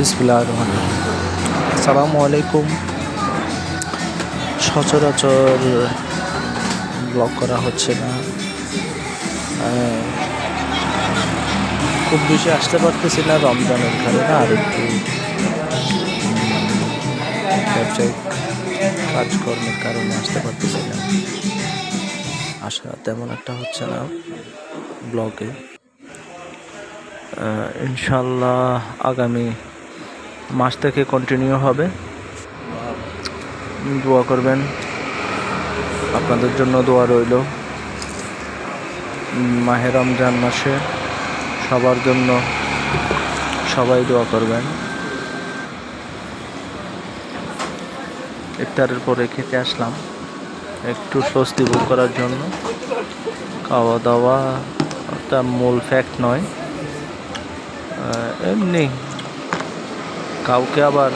বিসমিল্লাহ রহমান আসসালামু আলাইকুম সচরাচর ব্লগ করা হচ্ছে না। খুব বেশি আসতে পারতেছি না রমজানের কারণে আর একটু ব্যবসায়িক কাজকর্মের কারণে আসতে পারতেছি না। আসা তেমন একটা হচ্ছে না ব্লগে। ইনশাল্লাহ আগামী মাস থেকে কন্টিনিউ হবে। দোয়া করবেন। আপনাদের জন্য দোয়া রইল। মাহে রমজান মাসে সবার জন্য সবাই দোয়া করবেন। ইফতারের পরে খেতে আসলাম। একটু স্বস্তি ভোগ করার জন্য। খাওয়া দাওয়া তা মূল ফ্যাক্ট নয়। এমনি কাউকে আবার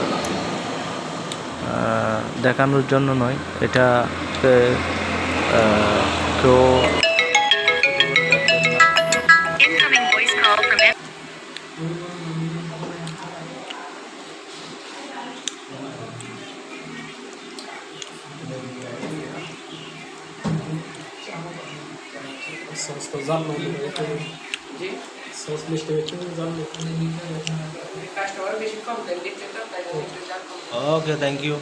দেখানোর জন্য নয়। এটা কেউ Incoming voice call from সস তো জানলো সস মিষ্টি হচ্ছে জানলো। Okay thank you